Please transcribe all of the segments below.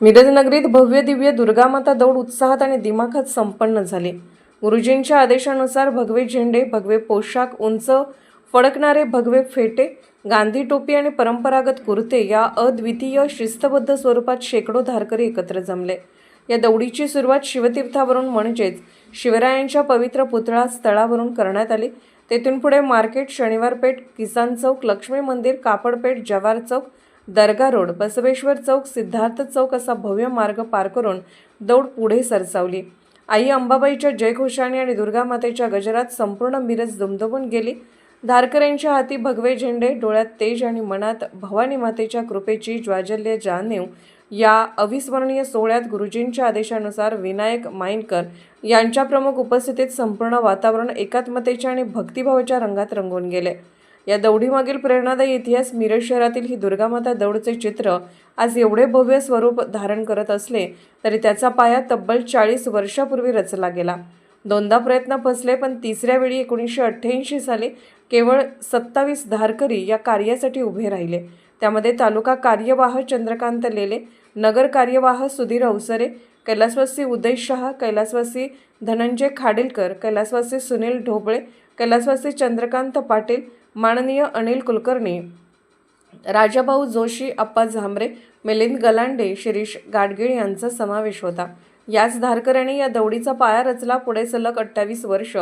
मिरजनगरीत भव्य दिव्य दुर्गामाता दौड उत्साहात आणि दिमाखात संपन्न झाली. गुरुजींच्या आदेशानुसार भगवे झेंडे भगवे पोशाख उंच फडकणारे भगवे फेटे गांधी टोपी आणि परंपरागत कुर्ते या अद्वितीय शिस्तबद्ध स्वरूपात शेकडो धारकरी एकत्र जमले. या दौडीची सुरुवात शिवतीर्थावरून म्हणजेच शिवरायांच्या पवित्र पुतळा स्थळावरून करण्यात आली. तेथून पुढे मार्केट शनिवार पेठ किसान चौक लक्ष्मी मंदिर कापडपेठ जवार चौक दर्गा रोड बसवेश्वर चौक सिद्धार्थ चौक असा भव्य मार्ग पार करून दौड पुढे सरसावली. आई अंबाबाईच्या जयघोषाने आणि दुर्गा मातेच्या गजरात संपूर्ण मिरज दुमदुमून गेली. धारकऱ्यांच्या हाती भगवे झेंडे डोळ्यात तेज आणि मनात भवानी मातेच्या कृपेची ज्वाजल्य जाणीव या अविस्मरणीय सोहळ्यात गुरुजींच्या आदेशानुसार विनायक माईनकर यांच्या प्रमुख उपस्थितीत संपूर्ण वातावरण एकात्मतेच्या आणि भक्तिभावाच्या रंगात रंगून गेले. या दौडीमागील प्रेरणादायी इतिहास मिरज शहरातील ही दुर्गामाता दौडचे चित्र आज एवढे भव्य स्वरूप धारण करत असले तरी त्याचा पाया तब्बल चाळीस वर्षापूर्वी रचला गेला. दोनदा प्रयत्न फसले पण तिसऱ्या वेळी एकोणीसशे अठ्ठ्याऐंशी साली केवळ सत्तावीस धारकरी या कार्यासाठी उभे राहिले. त्यामध्ये तालुका कार्यवाह चंद्रकांत लेले नगर कार्यवाह सुधीर अवसरे कैलासवासी उदय शहा कैलासवासी धनंजय खाडीलकर कैलासवासी सुनील ढोबळे कैलासवासी चंद्रकांत पाटील माननीय अनिल कुलकर्णी राजाभाऊ जोशी अप्पा झांबरे मिलिंद गलांडे शिरीष गाडगीळ यांचा समावेश होता. याच धारकऱ्याने या दौडीचा पाया रचला. पुढे सलग अठ्ठावीस वर्ष.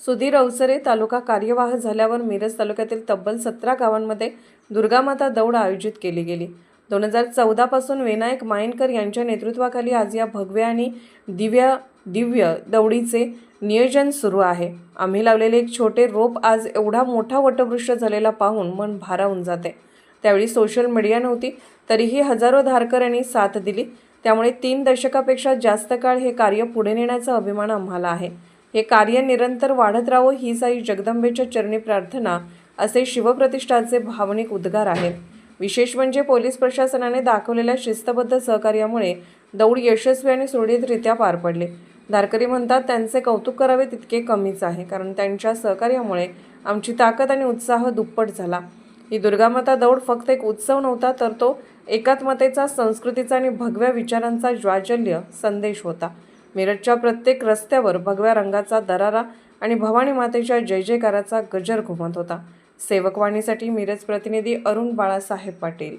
सुधीर अवसरे तालुका कार्यवाह झाल्यावर मिरज तालुक्यातील तब्बल सतरा गावांमध्ये दुर्गामाता दौड आयोजित केली गेली. दोन हजार चौदापासून विनायक मायनकर यांच्या नेतृत्वाखाली आज या भगव्या आणि दिव्य दिव्य दौडीचे नियोजन सुरू आहे. आम्ही लावलेले एक छोटे रोप आज एवढा मोठा वटवृक्ष झालेला पाहून मन भारावून जाते. त्यावेळी सोशल मीडिया नव्हती तरीही हजारो धारकऱ्यांनी साथ दिली. त्यामुळे तीन दशकापेक्षा जास्त काळ हे कार्य पुढे नेण्याचा अभिमान आम्हाला आहे. हे कार्य निरंतर वाढत राहो ही साई जगदंबेच्या चरणी प्रार्थना असे शिवप्रतिष्ठाचे भावनिक उद्गार आहेत. विशेष म्हणजे पोलीस प्रशासनाने दाखवलेल्या शिस्तबद्ध सहकार्यामुळे दौड यशस्वी आणि सुरळीतरित्या पार पडले. धारकरी म्हणतात त्यांचे कौतुक करावे तितके कमीच आहे कारण त्यांच्या सहकार्यामुळे आमची ताकद आणि उत्साह दुप्पट झाला. ही दुर्गामाता दौड फक्त एक उत्सव नव्हता तर तो एकात्मतेचा संस्कृतीचा आणि भगव्या विचारांचा ज्वाजल्य संदेश होता. मिरजच्या प्रत्येक रस्त्यावर भगव्या रंगाचा दरारा आणि भवानी मातेच्या जय जयकाराचा गजर घुमत होता. सेवकवाणीसाठी मिरज प्रतिनिधी अरुण बाळासाहेब पाटील.